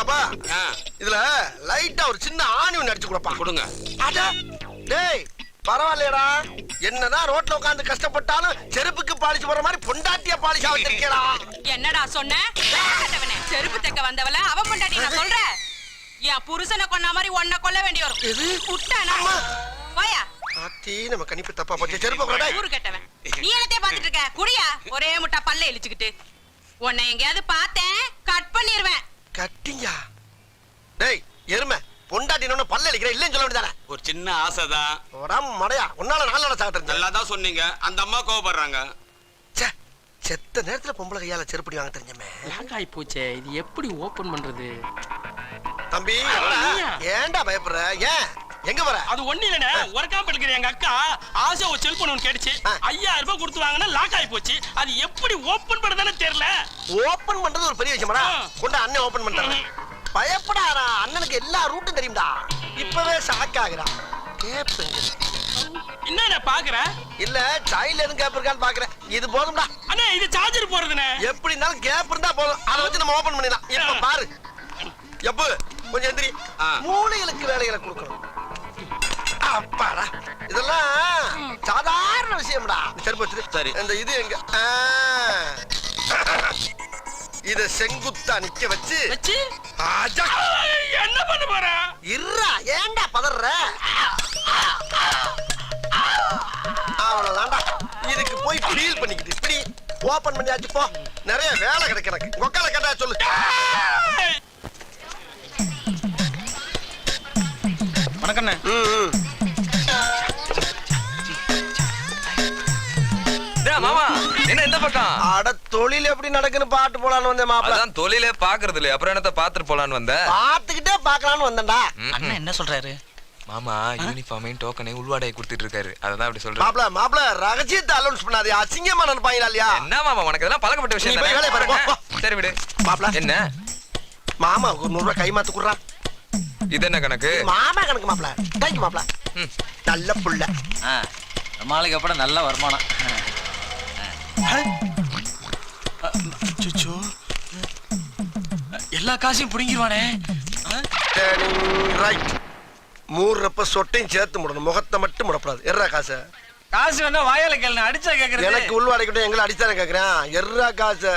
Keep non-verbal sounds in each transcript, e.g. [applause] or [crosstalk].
அப்பா. ஆ, இதுல லைட்டா ஒரு சின்ன ஆணி ஒண்ணு அடிச்சு கொடுப்பா. கொடுங்க. அட டேய் பரவாயில்லையடா. என்னதான் ரோட்ல உட்கார்ந்து கஷ்டப்பட்டாலும் செருப்புக்கு பாலிச்சு போற மாதிரி பொண்டாட்டிய பாலிஷா வச்சிருக்கேடா. என்னடா சொன்ன? கேட்டவனே, செருப்பு தைக்க வந்தவள அவ பொண்டாட்டி நான் சொல்றேன் என் புருஷனை கொன்ன மாதிரி உன்னை கொல்ல வேண்டி வரும்? விட்டானா அம்மா. போயா. ஆத்தி நம்ம கணிப்பு தப்பா போச்சு. செருப்பு கூட. ஊரு கெட்டவன் நீ என்னத்தைய பாத்துட்டு இருக்க? குடியா? ஒரே முட்டா பல்ல இழிச்சுக்கிட்டு. உன்னை எங்கேயாவது பார்த்தேன் கட் பண்ணிருவேன். கட்டியா டேய் எருமை பொண்டாட்டி என்ன பல்ல அடிக்கிற இல்லைன்னு சொல்ல வேண்டியதானே? ஒரு சின்ன ஆசைதான். உடம்பு மடையா உன்னால நாலு நாள் சாப்பிட்டு நல்லா தான் சொன்னீங்க. அந்த அம்மா கோவப்படுறாங்க. ச்சே செத்த நேரத்துல பொம்பளை கையால செருப்படி வாங்க தெரிஞ்சமே. ஆகி போச்சே இது எப்படி ஓபன் பண்றது? தம்பி? ஏன்டா பயப்படுற? ஏன்? எங்க வர அது ஒண்ணு இல்லனே ஒர்க்காம இருக்கிற எங்க அக்கா. ஆசை ஒரு செல்போன் ஒன்று கேட்டுச்சு. ஐயாயிரம் ரூபாய் கொடுத்து வாங்கினா லாக் ஆகி போச்சு. அது எப்படி ஓபன் பண்ணதானே தெரியல. ஓபன் பண்றது ஒரு பெரிய விஷயமாடா. கொண்டு அண்ணன் ஓபன் பண்றேன் பயப்படாதா அண்ணனுக்கு எல்லா ரூட்டும் தெரியும்டா. இப்பவே ஷாக் ஆகுறா கேப் எங்க? என்ன பாக்குற? இல்ல சைல்ட்ல எதுவும் கேப் இருக்கான்னு பாக்குறேன். இது போதும்டா. அண்ணே இது சார்ஜர் போறதுனே எப்படி இருந்தாலும் கேப் இருந்தா போதும். அதை வச்சு நம்ம ஓபன் பண்ணிடலாம். இப்ப. பாரு. எப்போ? கொஞ்சம் எந்திரி. மூளைகளுக்கு வேலைகளை கொடுக்கணும். அப்பாடா. இதெல்லாம் சாதாரண விஷயம்டா. செருப்பு சரி. இந்த இது எங்க. இத செங்குத்தா நிக்க வச்சு. என்ன பண்ண போற? இருடா ஏன்டா பதற அவ்வளவுதான்டா. இதுக்கு போய் ஃபீல் பண்ணிக்கிட்டு. இப்படி ஓபன் பண்ணியாச்சு போ. நிறைய வேலை கிடக்கு எனக்கு. உக்கால கேட்டா சொல்லு. வணக்கண்ணே. மாமா என்ன இந்த பக்கம்? அட தொழில் எப்படி நடக்குன்னு பாட்டு போலான்னு வந்தேன் மாப்பிள. அதான் தொழிலே பாக்குறது இல்லையா அப்புறம் என்னத்த பாத்துட்டு போலான்னு வந்த? பாத்துக்கிட்டே பாக்கலான்னு வந்தேன்டா. அண்ணன் என்ன சொல்றாரு? மாமா யூனிஃபார்மையும் டோக்கனையும் உள்வாடையை கொடுத்துட்டு இருக்காரு. அததான் அப்படி சொல்றேன். மாப்பிள மாப்பிள ரகசியத்தை அலௌன்ஸ் பண்ணாதே. அசிங்கமா நினைப்பாங்களா இல்லையா? என்ன மாமா உனக்கு இதெல்லாம் பழக்கப்பட்ட விஷயம்? சரி விடு. மாப்பிள. என்ன? மாமா ஒரு நூறு ரூபாய் கை மாத்து குடுறா. இது என்ன கணக்கு? மாமா கணக்கு மாப்பிள. தேங்க்யூ மாப்பிள. ம். நல்ல புள்ள. ஆ நம்மளுக்கு அப்புறம் நல்ல வருமானம். எல்லா காசையும் புடுங்கிடுவானே ரைட் மூடுறப்ப சொட்டையும் சேர்த்து முடணும். முகத்தை மட்டும் முடப்படாது எர்ரா காசை. காசு வேணா வாயால கேளு அடிச்சா கேக்குறது. எனக்கு உள்வாடைக்கிட்ட எங்களை அடித்தானே கேக்குறேன். எர்ரா காசை.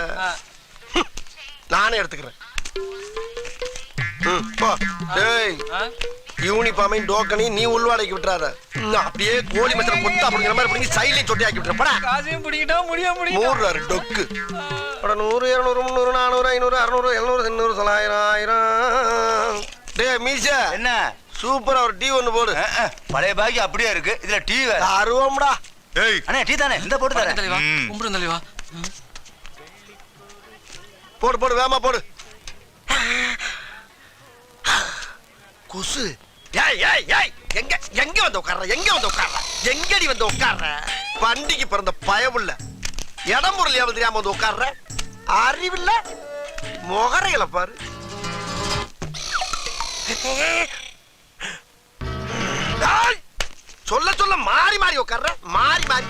நானே எடுத்துக்கிறேன். ம், போ. டேய். ஆ? யூனிஃபார்மையும் டோக்கனையும் நீ உள்வாடைக்கு விட்டுறாத. இன்னும் அப்படியே கோழி மச்சல பொத்தா அப்படிங்கிற மாதிரி பிடிங்கி சைலையும் சொட்டி ஆக்கி விட்டுற படா. காசையும் பிடிக்கிட்டா முடிய முடியும் மூடுறாரு டொக்கு. அட நூறு இரநூறு முந்நூறு நானூறு ஐநூறு அறுநூறு எழுநூறு எண்ணூறு தொள்ளாயிரம் ஆயிரம் டே மீச. என்ன? சூப்பரா ஒரு டீ ஒண்ணு போடு. பழைய பாக்கி அப்படியே இருக்கு. இதுல டீ வேற. அருவம்டா. ஏய் அண்ணே டீ தானே? இந்த போட்டு தரேன் தலைவா. ம். கும்பிடும் தலைவா. போடு போடு வேமா போடு. கொசு. ஏய் ஏய் ஏய் எங்க எங்க வந்து உட்கார்ற? எங்க வந்து உட்கார்ற? எங்கடி வந்து உட்கார்ற? பண்டிகை பிறந்த பயமுள்ள இடம் பொருள் தெரியாம வந்து உட்கார்ற? அறிவில்ல? முகரையில பாரு. சொல்ல சொல்ல மாறி மாறி உட்கார்ற? மாறி மாறி.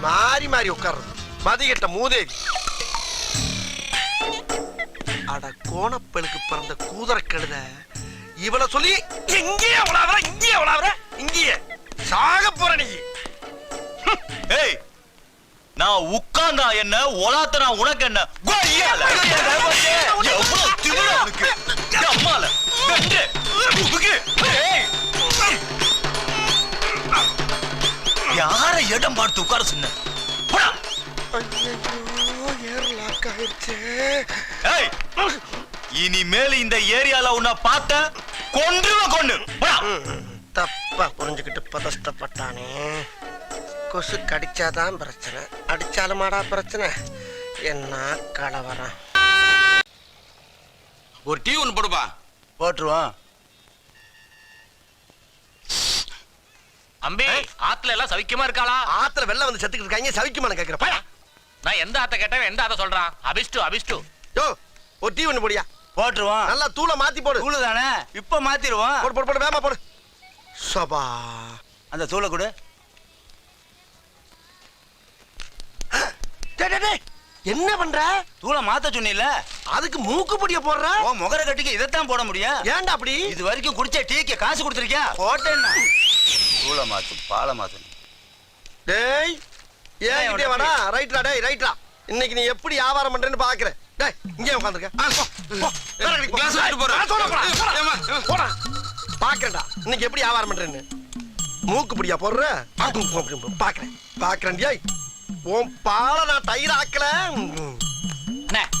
மாறி மாறி உட்கார்றது. மதிகட்ட மூதேவி. அட கோணப்பலுக்கு பிறந்த கூதர கழுத இவள சொல்லி எங்கேயே அவளாவற இங்கேயே அவளாவற இங்கேயே. சாக போற நீ. ஏய் நான் உட்கார்ந்தா என்ன ஒலாத்தனா உனக்கு என்ன? கொய்யால. எவ்வளவு திமிரு உனக்கு? அம்மால வெட்டு. உபுக்கு. யார இடம் பார்த்து உட்கார சொன்ன? போடா. ஏய் இனிமேல் இந்த ஏரியால உன்னை பார்த்த கொன்றுவ கொண்டு. தப்பா புரிஞ்சுக்கிட்டு பதஷ்டப்பட்டானே. கொசு கடிச்சாதான் பிரச்சனை. அடிச்சாலுமாடா பிரச்சனை. என்ன கலவரம். ஒரு டீ ஒன்று போடுப்பா. போட்டுருவான் அம்பி ஆத்துல எல்லாம் சவிக்கமா இருக்காளா? ஆத்துல வெள்ளம் வந்து செத்துக்கிட்டு இருக்காங்க. சவிக்குமான்னு கேக்குற பையா நான் எந்த ஆத்த கேட்டேன் எந்த ஆத்த சொல்றான்? அபிஷ்டு அபிஷ்டு. யோ ஒரு டீ ஒண்ணு போடியா. போட்டுருவான் நல்லா தூளை மாத்தி போடு. தூளு தானே இப்ப மாத்திருவான் போடு போடு போடு வேமா போடு. சபா. அந்த தூளை கொடு. என்ன பண்ற? தூளை மாத்த சொன்னீல அதுக்கு மூக்கு பொடிய போடுற? ஓ முகர கட்டிக்கு இதைத்தான் போட முடியும். ஏன்டா அப்படி? இது வரைக்கும் குடிச்ச டீக்கு காசு கொடுத்துருக்கியா? போட்டேன்னா. தூளை மாத்து பாலை மாத்து. டேய் ஏன் கிட்டே வாடா? ரைட்ரா டேய் ரைட்ரா இன்னைக்கு நீ எப்படி வியாபாரம் பண்றேன்னு பாக்குறேன் டேய் இங்கே உட்காந்துருக்க. பாக்குறேன்டா. இன்னைக்கு எப்படி வியாபாரம் பண்றேன்னு? மூக்கு பிடியா போடுற? பாக்குறேன். பாக்குறேன் டேய். உன் பாலை நான் தயிர் ஆக்கல.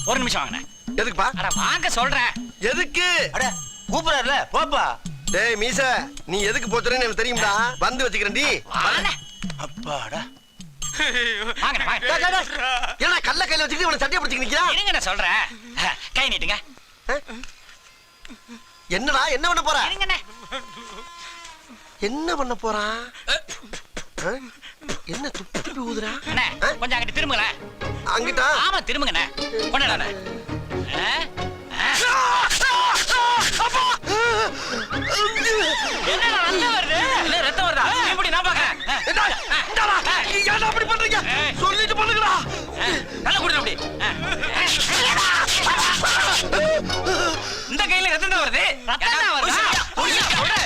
ஒரு நிமிஷம் வாங்கண்ணே. எதுக்குப்பா? அட வாங்க சொல்றேன். எதுக்கு? அட கூப்பிடறாருல போப்பா. டேய் மீச நீ எதுக்கு போச்சுறேன்னு எனக்கு தெரியும்டா. வந்து வச்சுக்கிறேன் டி. அப்பாடா. என்னடா கல்ல கையில வச்சுக்கிட்டு இவனை சட்டையை பிடிச்சிக்க நிக்கிறா? இருங்க நான் சொல்றேன் கை நீட்டுங்க. என்னடா என்ன பண்ண போற? என்ன பண்ண போறான்? என்ன துப்பி துப்பி ஊதுறா? கொஞ்சம் அங்கிட்டு திரும்புங்களேன் அங்கிட்டா? ஆமா திரும்புங்கண்ணே. கொண்டாடண்ணே என்ன ரத்தம் வருது? ரத்தம் வருதா? இப்படி நான் பாக்கறேன் ரத்தம் ரத்தம்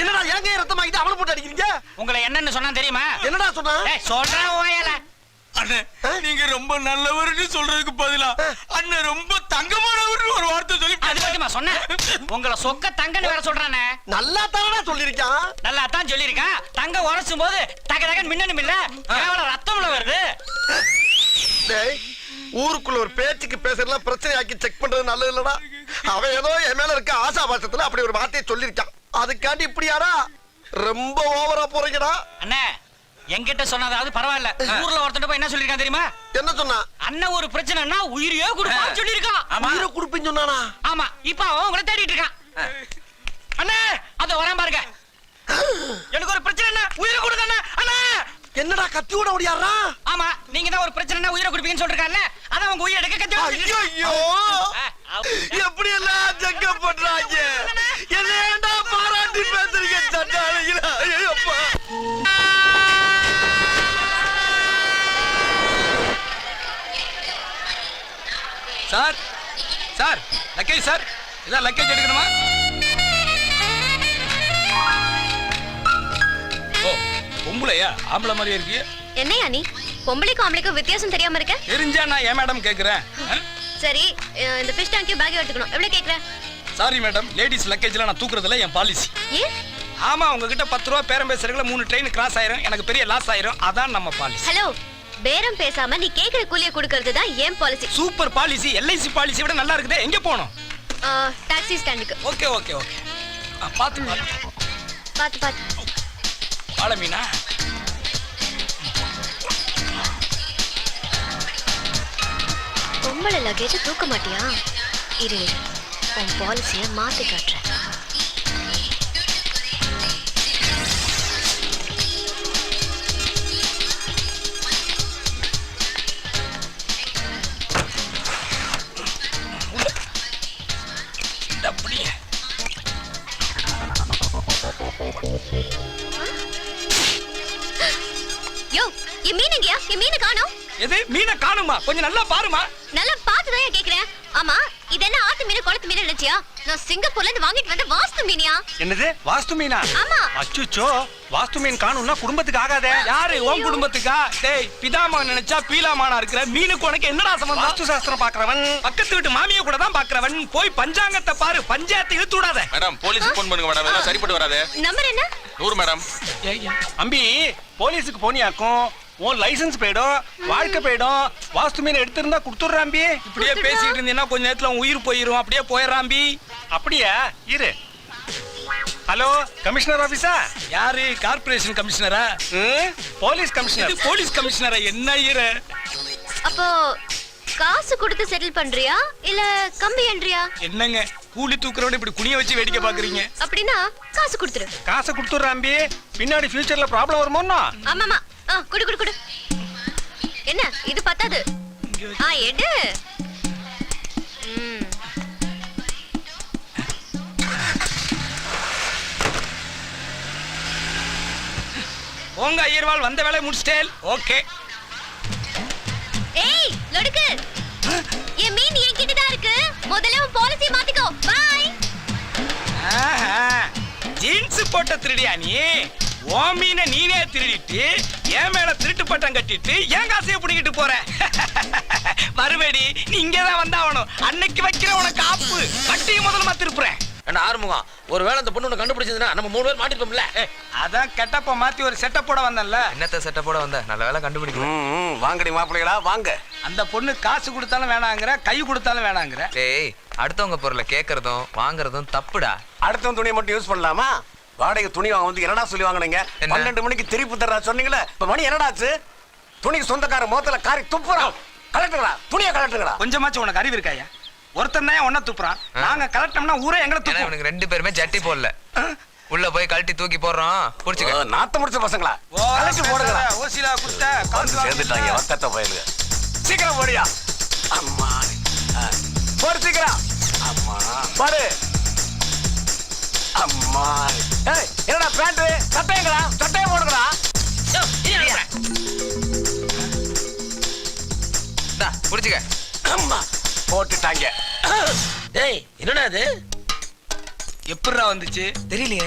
என்னடா என் கை ரத்தமாக்கிட்டு அவளை போட்டு அடிக்கிறீங்க? உங்களை என்னன்னு சொன்னா தெரியுமா? என்னடா சொன்னா? ஏய், சொல்றேன் ஓயல அண்ணே நீங்க ரொம்ப நல்லவர்னு சொல்றதுக்கு பதிலா அண்ணன் ரொம்ப தங்கமானவர்னு ஒரு வார்த்தை சொல்லி அது பத்திமா சொன்னேன். உங்களை சொக்க தங்கன்னு வேற சொல்றானே. நல்லா தானடா சொல்லிருக்கான் நல்லா தான் சொல்லியிருக்கான். தங்க உரைச்சும் போது தக தகன் மின்னணும் இல்ல ரத்தம்ல வருது. டேய் ஊருக்குள்ள ஒரு பேச்சுக்கு பேசுறதுலாம் பிரச்சனை ஆக்கி செக் பண்றது நல்லது இல்லடா. அவன் ஏதோ என் மேல இருக்க ஆசா பாசத்துல அப்படி ஒரு வார்த்தையை சொல்லிருக்கான் அதுக்காண்டி இப்படியாடா? ரொம்ப ஓவரா போறீங்கடா. அண்ணே என்கிட்ட சொன்னதாவது பரவாயில்ல. ஊர்ல ஒருத்தன் போய் என்ன சொல்லிருக்கான் தெரியுமா? என்ன சொன்னா? அண்ணன் ஒரு பிரச்சனைனா உயிரையே கொடுப்பான்னு சொல்லிருக்கான் உயிரை குடுப்பின்னு சொன்னானா? ஆமா இப்ப அவன் உங்களை தேடிட்டு இருக்கான். அண்ணே அத வரேன் பாருங்க. எனக்கு ஒரு பிரச்சனை உயிரை கொடுங்க அண்ணா. அண்ணா என்னடா கத்தியோட ஓடியாரா ஆமா நீங்க தான் ஒரு பிரச்சனைனா உயிரை கொடுப்பீங்கன்னு சொல்லிருக்கான்ல அதான் உங்க உயிரை எடுக்க கத்தி ஐயோ எப்படி எல்லாம் ஜக்க பண்றாங்க? என்னடா பாராட்டி பேசுறீங்க சட்டாளிகளா ஐயோப்பா சார் சார் லக்கேஜ் சார் இதான் லக்கேஜ் எடுக்கணுமா? பொம்பளையா? ஆம்பளை மாதிரியே இருக்கு என்னையா நீ? பொம்பளைக்கும் ஆம்பளைக்கும் வித்தியாசம் தெரியாம இருக்க? தெரிஞ்சா நான் ஏன் மேடம் கேட்குறேன் சரி இந்த ஃபிஷ் டேங்க் பேக் எடுத்துக்கணும். எவ்வளவு கேக்குற? சாரி மேடம் லேடிஸ் லக்கேஜ்லாம் நான் தூக்குறதுல என் பாலிசி ஏன்? ஆமா உங்ககிட்ட பத்து ரூபா பேரம் பேசுறதுல மூணு ட்ரெயின் கிராஸ் ஆயிரும். எனக்கு பெரிய லாஸ் ஆயிரும். அதான் நம்ம பாலிசி ஹலோ பேரம் பேசாம நீ கேக்குற கூலிய கொடுக்கறது தான் ஏன் policy super policy LIC policy விட நல்லா இருக்குதே. எங்க போகணும்? டாக்ஸி ஸ்டாண்டுக்கு ஓகே ஓகே ஓகே பார்த்து பார்த்து பாத்து பாத்து. வாழை மீனா? பொம்பளை லக்கேஜ் தூக்க மாட்டியா? இரு இரு. உன் பாலிசிய மாத்தி காட்டுறேன். காணுமா கொஞ்சம் நல்லா பாருமா. நல்லா பார்த்துதான் ஏன் கேக்குறேன். ஆமா இது என்ன ஆத்து மீன் குளத்து மீன் நினைச்சியா? நான் சிங்கப்பூர்ல இருந்து வாங்கிட்டு வந்த வாஸ்து மீனியா? என்னது? வாஸ்து மீனா? ஆமா. அச்சுச்சோ வாஸ்து மீன் காணும்னா குடும்பத்துக்கு ஆகாதே. யாரு? உன் குடும்பத்துக்கா? டேய் பிதாமா நினைச்சா பீலாமானா இருக்கிற? மீனுக்கு உனக்கு என்னடா சம்பந்தம்? வாஸ்து சாஸ்திரம் பாக்குறவன். பக்கத்து வீட்டு மாமிய கூட தான் பாக்குறவன். போய் பஞ்சாங்கத்தை பாரு பஞ்சாயத்தை இழுத்து விடாத. மேடம் போலீஸ் ஃபோன் பண்ணுங்க மேடம். இதெல்லாம் சரிப்பட்டு வராது. நம்பர் என்ன? நூறு மேடம். அம்பி போலீஸுக்கு போனியாக்கும் உன் லைசென்ஸ் போயிடும் வாழ்க்கை போயிடும். வாஸ்து மீன் எடுத்திருந்தா கொடுத்துட்றான் அம்பி இப்படியே பேசிட்டு இருந்தீங்கன்னா கொஞ்ச நேரத்துல உன் உயிர் போயிரும். அப்படியே போயிடறாம்பி. அப்படியா? இரு. ஹலோ கமிஷனர் ஆபீஸா யாரு? கார்ப்பரேஷன் கமிஷனரா போலீஸ் கமிஷனர் போலீஸ் கமிஷனரா என்ன ஈர அப்போ காசு கொடுத்து செட்டில் பண்றியா? இல்ல கம்பி என்றியா என்னங்க கூலி தூக்குறவன இப்படி குனிய வச்சு வேடிக்கை பாக்குறீங்க அப்படின்னா காசு கொடுத்துரு. காசை கொடுத்துட்றான் அம்பி. பின்னாடி ஃபியூச்சர்ல ப்ராப்ளம் வருமோன்னா? ஆமாமா. ஆ குடு குடு குடு. என்ன இது பத்தாது? ஆ எடு. ம். உங்க ஐயர்வாள் வந்த வேலையை முடிச்சிட்டேன். ஓகே. போட்ட திருடியா நீ? ஓ மீனை நீனே திருடிட்டு என் மேல திருட்டு பட்டம் கட்டிட்டு என் காசைய பிடிக்கிட்டு போற. [laughs] மறுபடி நீ இங்கதான் வந்தாவணும் அன்னைக்கு வைக்கிற உனக்கு ஆப்பு. கட்டியும் முதல்ல திருப்புறேன் ஏண்டா ஆறுமுகம்? ஒருவேளை அந்த பொண்ணு கண்டுபிடிச்சதுன்னா நம்ம மூணு பேர் மாட்டிருப்போம்ல. ஏய், அதான் கெட்டப்ப மாத்தி ஒரு செட்டப்போட வந்தேன்ல. என்னத்த செட்டப்போட வந்த? நல்ல வேலை கண்டுபிடிக்கல. வாங்கடி மாப்பிள்ளைகளா வாங்க. அந்த பொண்ணு காசு கொடுத்தாலும் வேணாங்கிற கை கொடுத்தாலும் வேணாங்கிற. டேய் அடுத்தவங்க பொருளை கேக்குறதும் வாங்குறதும் தப்புடா. அடுத்த துணியை மட்டும் யூஸ் பண்ணலாமா? வாடகை துணி வாங்க வந்து என்னடா சொல்லி வாங்குனீங்க? பன்னெண்டு மணிக்கு திருப்பி தர்றா சொன்னீங்களே இப்ப மணி என்னடாச்சு? துணிக்கு சொந்தக்கார முகத்துல காரி துப்புறான். கலட்டுங்களா துணியை கலட்டுங்களா கொஞ்சமாச்சும் உனக்கு அறிவு இருக்காயா ஒருத்தன் தான் ஒன்ன துப்புறான். நாங்க கலட்டோம்னா ஊரே எங்களை ஏன்னா துப்பும். இவனுக்கு ரெண்டு பேருமே ஜட்டி போடல. உள்ள போய் கழட்டி தூக்கி போடுறோம். புடிச்சுக்க. நாத்த முடிச்ச பசங்களா? கலட்டி போடுங்களா ஓசிலா கொடுத்த காசு சேர்ந்துட்டாங்க. வக்கத்த பயலுங்க சீக்கிரம் போடியா அம்மா. போடு சீக்கிரம். அம்மா. பாரு அம்மா. என்னடா பேண்ட் சட்டைங்களா சட்டையை போடுங்களா புடிச்சுக்க. அம்மா. போட்டுட்டாங்க. டேய் என்னடா இது? எப்படிடா வந்துச்சு? தெரியலையே.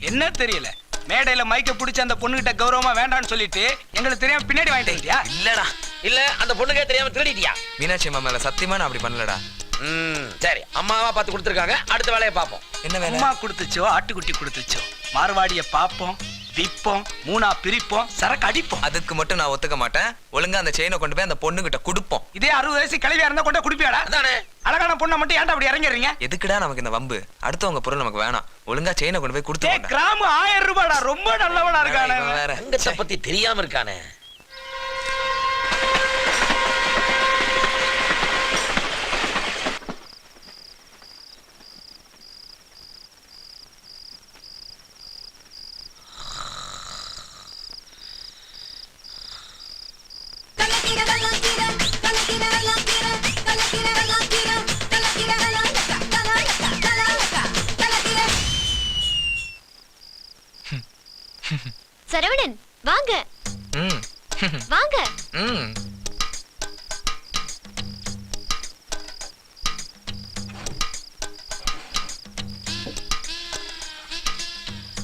என்ன தெரியல? மேடையில மைக்க பிடிச்ச அந்த பொண்ணுகிட்ட கௌரவமா வேண்டாம்னு சொல்லிட்டு எங்களுக்கு தெரியாம பின்னாடி வாங்கிட்டு வந்துட்டியா? இல்லடா. இல்ல அந்த பொண்ணுக்கே தெரியாம திருடிட்டியா? மீனாட்சி அம்மா மேல சத்தியமா நான் அப்படி பண்ணலடா. சரி. அம்மாவா பார்த்து கொடுத்துருக்காங்க. அடுத்த வேலையை பார்ப்போம். என்ன வேலை? அம்மா கொடுத்துச்சோ ஆட்டுக்குட்டி கொடுத்துச்சோ? மார்வாடிய பாப்போம் விப்போம் மூணா பிரிப்போம் சரக்கு அடிப்போம். அதுக்கு மட்டும் நான் ஒத்துக்க மாட்டேன். ஒழுங்கா அந்த செயினை கொண்டு போய் அந்த பொண்ணுகிட்ட கொடுப்போம். இதே அறுபது வயசு கிளவியா இருந்தா கொண்டு குடிப்பியாடா? அதானே? அழகான பொண்ணை மட்டும் ஏன்டா அப்படி இறங்கிடுறீங்க? எதுக்குடா நமக்கு இந்த வம்பு? அடுத்தவங்க பொருள் நமக்கு வேணாம். ஒழுங்கா செயினை கொண்டு போய் கொடுத்து கிராம ஆயிரம் ரூபாடா ரொம்ப நல்லவனா இருக்கானே. வேற. பத்தி தெரியாம இருக்கானே.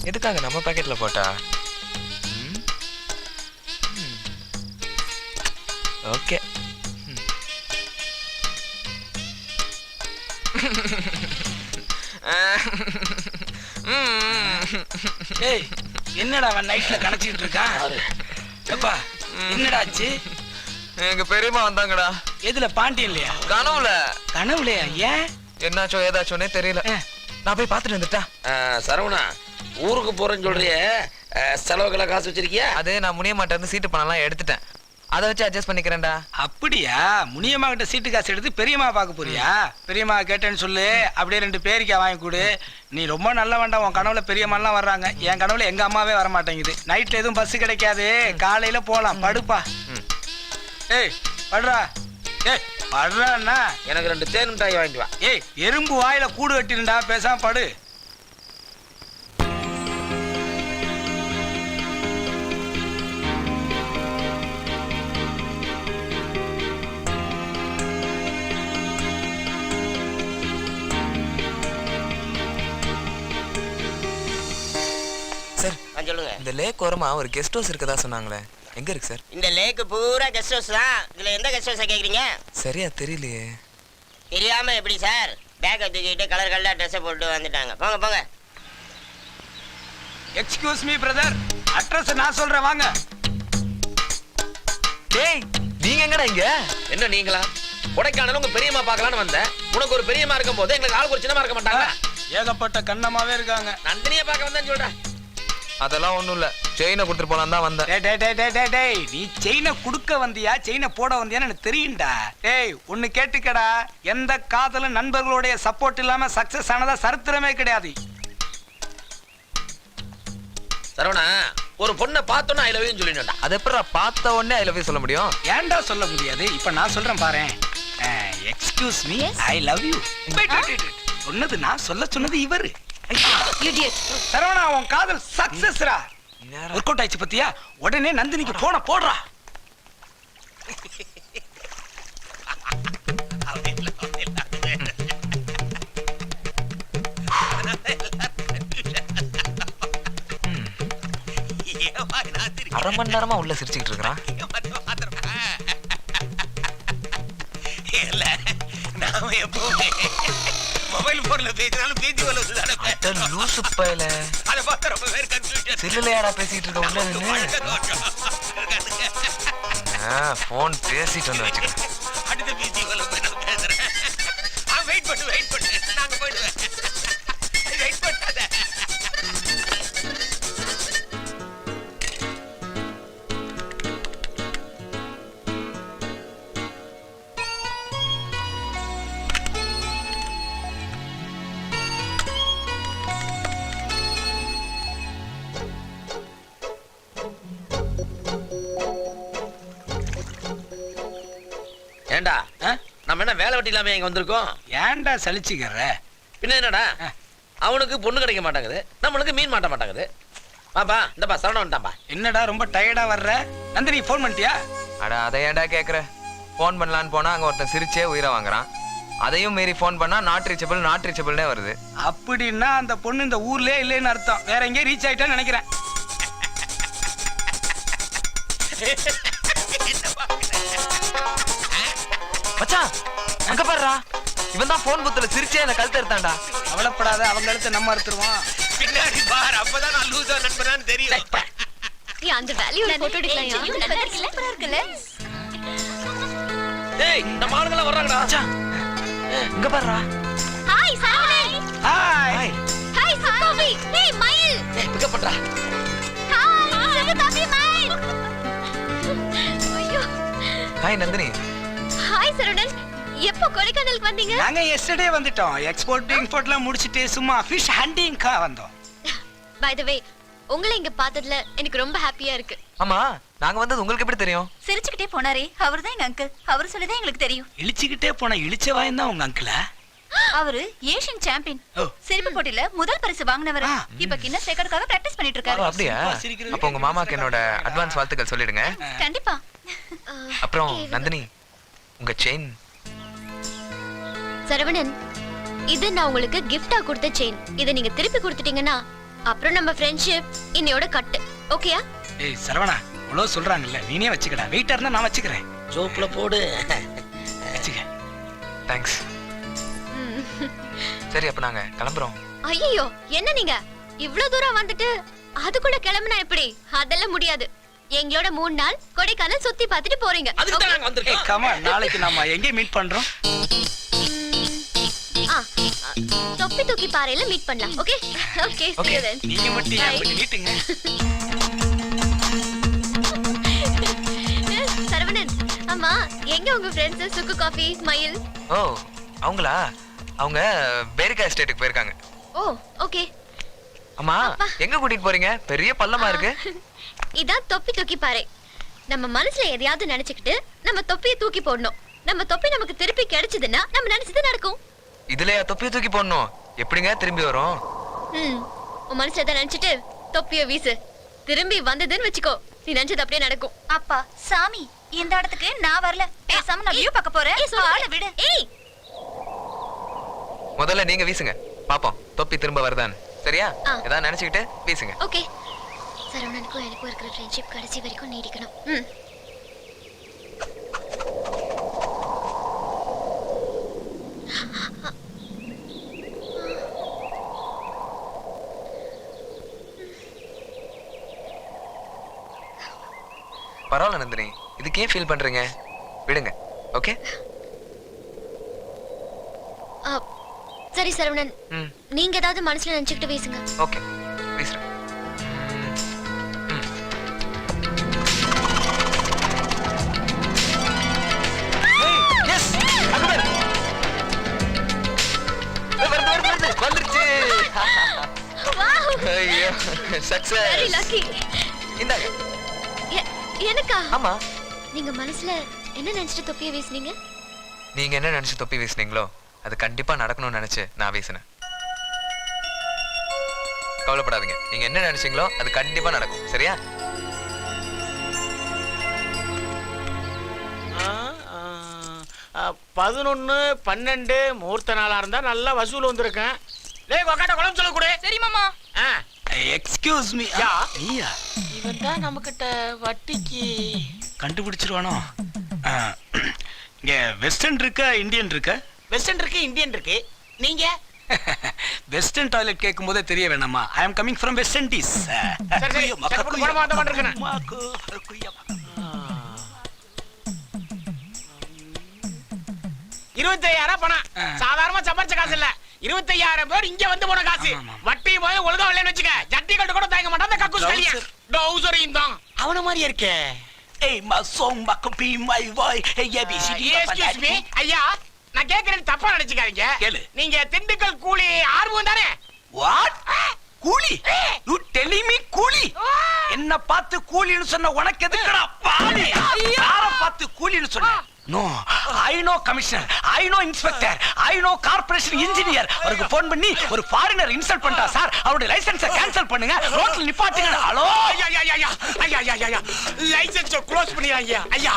எதுக்காக நம்ம பாக்கெட்ல போட்டா? ஓகே [laughs] ஏய் என்னடா அவன் நைட்ல கணச்சிட்டு இருக்கான்? எப்பா? என்னடா ஆச்சு எங்க பெரியம்மா வந்தாங்கடா. எதுல பாண்டியன் இல்லையா கனவுல. கனவுலையா ஏன்? என்னாச்சோ ஏதாச்சோனே தெரியல. நான் போய் பார்த்துட்டு வந்துட்டா. சரவணா ஊருக்கு போறேன்னு சொல்றிய. செலவுக்கெல்லாம் காசு வச்சிருக்கியா? அது நான் முனிய மாட்டேன் சீட்டு பணம்லாம் எடுத்துட்டேன். அதை வச்சு அட்ஜஸ்ட் பண்ணிக்கிறேன்டா. அப்படியா? முனியம்மா கிட்ட சீட்டு காசு எடுத்து பெரியம்மா பார்க்க போறியா? பெரியம்மா கேட்டேன்னு சொல்லு. அப்படியே ரெண்டு பேரிக்கா வாங்கி கொடு. நீ ரொம்ப நல்ல வேண்டாம் உன் கனவுல பெரியம்மாலாம் வர்றாங்க. என் கனவுல எங்க அம்மாவே வர மாட்டேங்குது நைட்ல எதுவும் பஸ் கிடைக்காது. காலையில போலாம். படுப்பா. ஏய் படுறா. ஏய் படுறான்னா? எனக்கு ரெண்டு தேன் மிட்டாய் வாங்கிட்டு வா. ஏய் எறும்பு வாயில கூடு கட்டிருந்தா பேசாம படு. இந்த லேக் ஓரமா ஒரு கெஸ்ட் ஹவுஸ் இருக்கதா சொன்னாங்களே. எங்க இருக்கு சார் இந்த லேக்கு பூரா கெஸ்ட் ஹவுஸ் தான். இதுல எந்த கெஸ்ட் ஹவுஸை கேக்குறீங்க? சரியா தெரியலையே. தெரியாம எப்படி சார் பேக்கை தூக்கிட்டு கலர் கலரா ட்ரெஸ்ஸை போட்டு வந்துட்டாங்க. போங்க போங்க. எக்ஸ்கியூஸ் மீ பிரதர் அட்ரஸ் நான் சொல்றேன் வாங்க. டேய் நீங்க எங்கடா இங்க? என்ன நீங்களா? கொடைக்கானல் உங்க பெரியம்மா பார்க்கலான்னு வந்தேன். உனக்கு ஒரு பெரியம்மா இருக்கும் போது எங்களுக்கு ஆளுக்கு ஒரு சின்னமா இருக்க மாட்டாங்க ஏகப்பட்ட கண்ணமாவே இருக்காங்க. நந்தினியை பார்க்க வந்தேன்னு சொல்றேன். அதெல்லாம் ஒண்ணும் இல்ல. செயினை கொடுத்துட்டு போலாம் தான் வந்தேன். டேய், டேய், டேய், டேய், டேய், நீ செயினை குடுக்க வந்தியா? செயினை போட வந்தியான்னு எனக்கு தெரியும்டா. டேய் ஒன்னு கேட்டுக்கடா. எந்த காதலும் நண்பர்களுடைய சப்போர்ட் இல்லாம சக்சஸ் ஆனதா சரித்திரமே கிடையாது. சரவணா ஒரு பொண்ணை பார்த்தோன்னா ஐ லவ் யூ சொல்லிடா அது எப்படா பார்த்த உடனே ஐ லவ் யூ சொல்ல முடியும்? ஏன்டா சொல்ல முடியாது? இப்ப நான் சொல்றேன் பாரு excuse me Yes? I love you சொன்னது நான் சொல்ல சொன்னது இவரு. சரவணா உன் காதல் சக்சஸ்ரா ஒர்க் அவுட் ஆயிடுச்சு பத்தியா? உடனே நந்தினிக்கு போன போடுறா? அரை மணி நேரமா உள்ள சிரிச்சுக்கிட்டு இருக்கிறான். நாம எப்பவுமே மொபைல் போன்ல பேசினாலும் பேசி வளர்ந்து அட லூசு பயல. அதை பார்த்து ரொம்ப பேர் கன்ஃபியூஷன் சில்லுலையாடா பேசிட்டு இருக்க உள்ள நின்னு போன் பேசிட்டு வந்து வச்சுக்கிறேன் நம்ம என்ன வேலை வெட்டி இல்லாம இங்க வந்திருக்கோம்? ஏன்டா சலிச்சுக்கிற? பின்ன என்னடா? அவனுக்கு பொண்ணு கிடைக்க மாட்டேங்குது. நம்மளுக்கு மீன் மாட்ட மாட்டேங்குது. பாப்பா இந்தப்பா சரவணன் வந்துட்டான்பா என்னடா ரொம்ப டயர்டா வர்ற? நந்தினி ஃபோன் பண்ணிட்டியா? அட அதை ஏன்டா கேக்குற? ஃபோன் பண்ணலான்னு போனா அங்க ஒருத்தன் சிரிச்சே உயிரை வாங்குறான். அதையும் மீறி ஃபோன் பண்ணா நாட் ரீச்சபிள் நாட் ரீச்சபிள்னே வருது. அப்படின்னா அந்த பொண்ணு இந்த ஊர்லயே இல்லைன்னு அர்த்தம். வேற எங்கேயும் ரீச் ஆயிட்டான்னு நினைக்கிறேன். [laughs] மச்சான் அங்க பாருடா. இவன் தான் ஃபோன் புத்துல சிரிச்சே என்ன கழுத்து எடுத்தான்டா. கவலைப்படாத அவங்க அடுத்து நம்ம அறுத்துருவோம். பின்னாடி பார் அப்பதான் நான் லூசா நண்பனான்னு தெரியும். நீ அந்த வேல்யூல போட்டோ எடுக்கலாம் நல்லா இருக்குல்ல சூப்பரா இருக்குல்ல. டேய் நம்ம ஆளுங்கெல்லாம் வர்றாங்கடா. இங்க பாருடா. Hi Saravanan hi hi hey Mayil. Pickup பண்றா. ஹாய் சுகோபி மயில். ஐயோ. ஹாய் நந்தினி. ஹாய் சரவணன். எப்போ கொடைக்கானலுக்கு வந்தீங்க? நாங்க எஸ்டர்டே வந்துட்டோம். எக்ஸ்போர்ட் இம்போர்ட்லாம் முடிச்சிட்டு சும்மா ஃபிஷ் ஹண்டிங்க்கா வந்தோம். பை த வே உங்களை இங்க பார்த்ததுல எனக்கு ரொம்ப ஹாப்பியா இருக்கு. ஆமா நாங்க வந்தது உங்களுக்கு எப்படி தெரியும்? சிரிச்சுக்கிட்டே போனாரே. அவர்தான் எங்க அங்கிள் அவர் சொல்லிதான் எங்களுக்கு தெரியும். இழிச்சுக்கிட்டே போன இழிச்ச வாயம் தான் உங்க அங்கிளா அவரு ஏஷியன் சாம்பியன். சிரிப்பு போட்டியில முதல் பரிசு வாங்கினவர். இப்ப கின்னஸ் ரெக்கார்டுக்காக பிராக்டிஸ் பண்ணிட்டு இருக்காரு அப்படியா? அப்போ உங்க மாமாக்கு என்னோட அட்வான்ஸ் வாழ்த்துக்கள் சொல்லிடுங்க. கண்டிப்பா. அப்புறம் நந்தினி உங்க செயின் சரவணன் இது நான் உங்களுக்கு கிஃப்டா கொடுத்த செயின் இதை நீங்க திருப்பி கொடுத்துட்டீங்கன்னா அப்புறம் நம்ம ஃப்ரெண்ட்ஷிப் இன்னையோட கட்டு ஓகேயா ஏய் சரவணா இவ்வளவு சொல்றாங்கல்ல நீனே வச்சுக்கடா. வெயிட்டா இருந்தா நான் வச்சுக்கிறேன். ஜோப்ல போடு. வச்சுக்க. தேங்க்ஸ் சரி அப்ப நாங்க கிளம்புறோம். ஐயோ என்ன நீங்க? இவ்ளோ தூரம் வந்துட்டு அதுக்குள்ள கிளம்புனா எப்படி? அதெல்லாம் முடியாது. எங்களோட மூணு நாள் கொடைக்கானல் சுத்தி பார்த்துட்டு போறீங்க. அதுக்கு தான் okay? நாங்க வந்திருக்கோம். கமா நாளைக்கு நாம எங்க மீட் பண்றோம்? தொப்பி தூக்கி பாறையில மீட் பண்ணலாம். Okay okay see you then. நீங்க மட்டும் ஏன் Bye. நீட்டுங்க. சரவணன். ஆமா எங்க உங்க ஃப்ரெண்ட்ஸ் சுக்கு காஃபி மயில்? ஓ அவங்களா? அவங்க பேரிக்கா எஸ்டேட்டுக்கு போயிருக்காங்க. ஓ ஓகே அம்மா எங்க கூட்டிட்டு போறீங்க? பெரிய பள்ளமா இருக்கு. இதான் தொப்பி தூக்கி பாறை. நம்ம மனசுல எதையாவது நினைச்சுக்கிட்டு நம்ம தொப்பியை தூக்கி போடணும். நம்ம தொப்பி நமக்கு திருப்பி கிடைச்சதுன்னா நம்ம நினைச்சது நடக்கும். இதுலயா தொப்பியை தூக்கி போடணும். எப்படிங்க திரும்பி வரும்? ம் உன் மனசுல எதை நினைச்சிட்டு தொப்பிய வீசு. திரும்பி வந்ததுன்னு வச்சுக்கோ. நீ நினைச்சது அப்படியே நடக்கும். அப்பா சாமி இந்த இடத்துக்கு நான் வரல. பேசாம நான் வியூ பார்க்க போறேன். ஆள விடு. ஏய்! முதல்ல நீங்க வீசுங்க. பாப்போம் தொப்பி திரும்ப வருதான்னு. சரியா? ஆ. ஏதாவது நினைச்சுக்கிட்டு வீசுங்க. ஓகே. சரவணனுக்கும் எனக்கும் இருக்கிற ஃப்ரெண்ட்ஷிப் கடைசி வரைக்கும் நீடிக்கணும். ம். பரவாயில்ல நந்தினி. இதுக்கு ஏன் ஃபீல் பண்றீங்க. விடுங்க. ஓகே சரி சரவணன். நீங்க ஏதாவது மனசுல நினைச்சுக்கிட்டு வீசுங்க ஓகே வருது. வந்துருச்சு. வெரி சக்சஸ் லக்கி இந்தாங்க. எனக்கா? ஆமா. நீங்க மனசுல என்ன நினைச்சிட்டு தொப்பிய வீசுனீங்க? நீங்க என்ன நினைச்சு தொப்பி வீசுனீங்களோ அது கண்டிப்பா நடக்கணும்னு நினைச்சு நான் வீசினேன். கவலைப்படாதீங்க. நீங்க என்ன நினைச்சீங்களோ அது கண்டிப்பா நடக்கும். சரியா? பதினொன்னு பன்னெண்டு முகூர்த்த நாளா இருந்தா நல்லா வசூல் வந்திருக்கேன். டேய் கொக்காட்ட குழம்பு சொல்ல கூட. சரி மாமா. எக்ஸ்கியூஸ் மீ யா. நீயா? இவன் தான் நம்ம கிட்ட வட்டிக்கு கண்டுபிடிச்சிருவானோ? இங்க வெஸ்டர்ன் இருக்கா இந்தியன் இருக்கா? வெஸ்டர்ன் இருக்கு இந்தியன் இருக்கு. நீங்க? வெஸ்டர்ன் டாய்லெட் கேட்கும் போதே தெரிய வேணாமா? I am coming from West Indies இருக்கேன். இருபத்தையாயிரம் பணம். சாதாரணமா சம்பாரிச்ச காசு இல்ல. இருபத்தையாயிரம் பேர் இங்க வந்து போன காசு. வட்டி போய் ஒழுங்கா வரலன்னு வச்சுக்க. ஜட்டி கட்டு கூட தாங்க மாட்டான். அந்த கக்கூஸ் கலியா. டவுசரையும் தான். அவன மாதிரி இருக்கே? ஏய் மா சோங் மா கபி மை வாய் hey A B C D excuse me ஐயா நான் கேக்குறேன் தப்பா நினைச்சுக்காதீங்க. கேளு. நீங்க திண்டுக்கல் கூலி ஆர்வம் தானே? வாட் கூலி? யூ டெல்லிங் மீ கூலி? என்ன பார்த்து கூலின்னு சொன்ன உனக்கு எதுக்குடா பாடி யார பார்த்து கூலின்னு சொன்ன? No I know commissioner I know inspector I know corporation engineer அவருக்கு ஃபோன் பண்ணி ஒரு ஃபாரினர் இன்சல்ட் பண்ணிட்டா சார் அவருடைய லைசென்ஸை கேன்சல் பண்ணுங்க. ரோட்ல நிப்பாட்டுங்க. ஹலோ ஐயா ஐயா ஐயா ஐயா. ஐயா ஐயா லைசென்ஸ் க்ளோஸ் பண்ணியா ஐயா ஐயா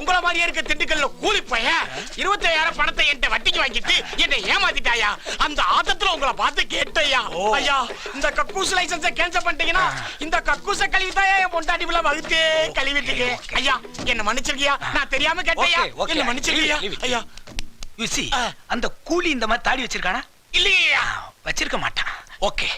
உங்கள மாதிரியே இருக்க திண்டுக்கல்ல கூலி பையன் இருபத்தாயிரம் பணத்தை என்கிட்ட வட்டிக்கு வாங்கிட்டு என்னை ஏமாத்திட்டாயா? அந்த ஆத்தத்துல உங்களை பார்த்து கேட்டையா? ஐயா இந்த கக்கூஸ் லைசென்ஸை கேன்சல் பண்ணிட்டீங்கன்னா இந்த கக்கூஸ கழுவிதாயா என் பொண்டாட்டி பிள்ளை? வகுத்தே கழுவிட்டீங்க. ஐயா என்ன மன்னிச்சிருக்கியா? நான் தெரியாம கேட்டையா? ஓகே என்ன மன்னிச்சிருக்கியா ஐயா. You see. அந்த கூலி இந்த மாதிரி தாடி வச்சிருக்கானா? இல்லையா? வச்சிருக்க மாட்டான். ஓகே.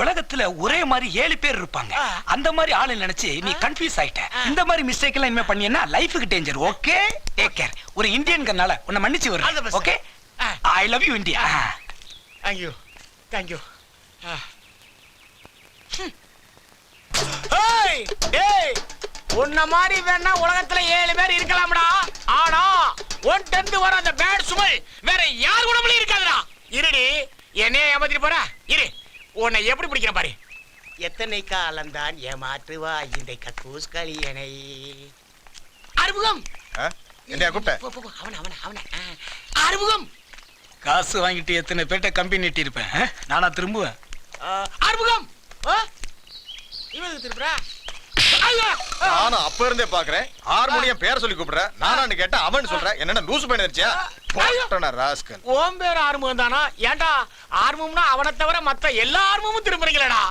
உலகத்துல ஒரே மாதிரி ஏழு பேர் இருப்பாங்க. அந்த மாதிரி ஆளு நினைச்சு நீ கன்ஃபியூஸ் ஆயிட்ட. இந்த மாதிரி மிஸ்டேக் எல்லாம் இனிமே பண்ணியன்னா லைஃபுக்கு டேஞ்சர் ஓகே டேக் கேர் ஒரு இந்தியன்கனால உன்னை மன்னிச்சு best, okay. I love you India thank you thank you ஏய் டேய் உன்ன மாதிரி வேணா உலகத்துல ஏழு பேர் இருக்கலாம்டா. ஆனா ஒன் டென்த் வர அந்த பேட் சுமல் வேற யார் உடம்புல இருக்காதுடா. இருடி என்னைய ஏமாத்திட்டு போற. இரு உன்னை எப்படி பிடிக்கிறேன் பாரு. எத்தனை காலம்தான் ஏமாற்றுவா இந்த கக்கூஸ் களியனை? அறிமுகம்! என்னையா கூப்பிட்ட? போ, போ, போ, அவன அவன அவன. ஆ. அறிமுகம்! காசு வாங்கிட்டு எத்தனை பேர்ட்ட கம்பி நீட்டி இருப்பேன்? நானா திரும்புவேன். அறிமுகம்? இவனுக்கு திருப்புறா? ஐயா! நானும் அப்ப இருந்தே பாக்குறேன். ஹார்மோனியம் பேர் சொல்லி கூப்பிடுற. நானான்னு கேட்டா அவன் சொல்றேன் என்னென்ன லூசு பண்ணி வச்சியா போட்டன ராஸ்கல். உன் பேர் ஆர்வம் தானா? ஏன்டா ஆர்வம்னா அவனை தவிர மத்த எல்லா ஆர்வமும் திரும்புறீங்களடா?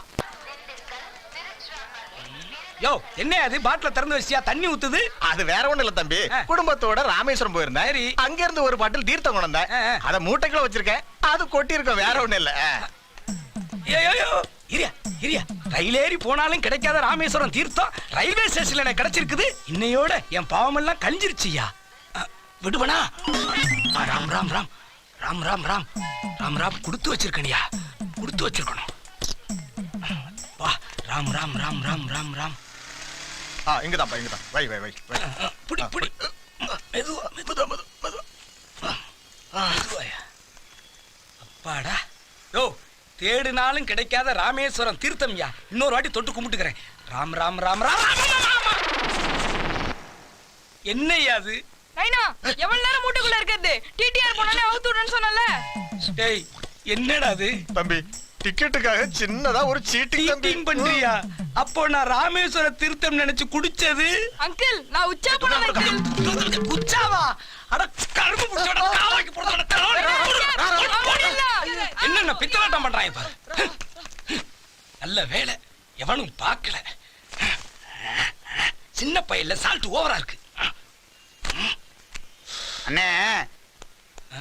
யோ என்ன அது பாட்டில திறந்து வச்சியா? தண்ணி ஊத்துது? அது வேற ஒண்ணு இல்ல தம்பி. குடும்பத்தோட ராமேஸ்வரம் போயிருந்தேன். அங்க இருந்து ஒரு பாட்டில் தீர்த்தம் கொண்டு வந்தேன். அத மூட்டைக்குள்ள வச்சிருக்கேன். அது கொட்டி இருக்கோம் வேற ஒண்ணு இல்ல. ஐயோ இரியா இரியா. ரயில் ஏறி போனாலும் கிடைக்காத ராமேஸ்வரம் தீர்த்தம் ரயில்வே ஸ்டேஷன்ல எனக்கு கிடைச்சிருக்குது. இன்னையோட என் பாவமெல்லாம் கழிஞ்சிருச்சுயா விடுவனா ராம் ராம் ராம். ராம் ராம் ராம். ராம் ராம் கொடுத்து வச்சிருக்கணியா கொடுத்து வச்சிருக்கணும். வா ராம் ராம் ராம் ராம் ராம் ராம். ஆ இங்கதான்ப்பா இங்கதான். வை வை வை புடி புடி. மெதுவா மெதுவா மெதுவா. மெதுவா அப்பாடா. தேடினாலும் கிடைக்காத ராமேஸ்வரம் தீர்த்தம்யா இன்னொரு வாட்டி தொட்டு கும்பிட்டுக்கிறேன். ராம் ராம் ராம் ராம். என்னய்யா அது? நைனா எவ்வளவு நேரம் மூட்டைக்குள்ள இருக்கிறது? டிடிஆர் போனாலே அவுத்து விடுன்னு சொன்னல டேய் என்னடா அது? தம்பி டிக்கெட்டுக்காக சின்னதா ஒரு சீட்டிங் தம்பி. சீட்டிங் பண்றியா? அப்போ நான் ராமேஸ்வர தீர்த்தம் நினைச்சு குடிச்சது? அங்கிள் நான் உச்சா போனேன் அங்கிள். குச்சாவா அட கரும்பு புடிச்சோட காவாக்கி பித்தலாட்டம் பண்றாங்க பாரு. நல்ல வேலை. எவனும் பார்க்கல. சின்ன பையன்ல சால்ட் ஓவரா இருக்கு. அண்ணே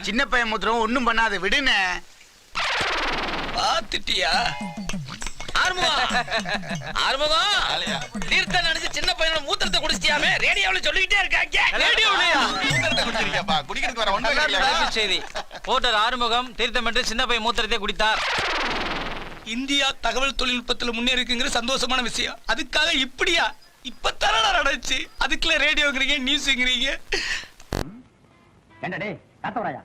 சின்ன பையன் முத்திரம் ஒண்ணும் பண்ணாத விடுனே பாத்துட்டியா ஆறுமுகம். ஆறுமுகம். தீர்த்தம் நினைச்சு சின்ன பையனோட மூத்திரத்தை குடிச்சிட்டியாமே? ரேடியோல சொல்லிக்கிட்டே இருக்காங்க ரேடியோலயா குடிச்சிருக்கியாப்பா? குடிக்கிறதுக்கு வர ஒண்ணு தலைப்புச் செய்தி. போட்டர் ஆறுமுகம் தீர்த்தமிட்டு சின்ன பையன் மூத்திரத்தை குடித்தார். இந்தியா தகவல் தொழில்நுட்பத்துல முன்னேறிக்குங்கிற சந்தோஷமான விஷயம். அதுக்காக இப்படியா? இப்பத்தானே நடந்துச்சு அதுக்குள்ள ரேடியோங்கிறீங்க நியூஸ்ங்கிறீங்க டேய் காத்தவராயா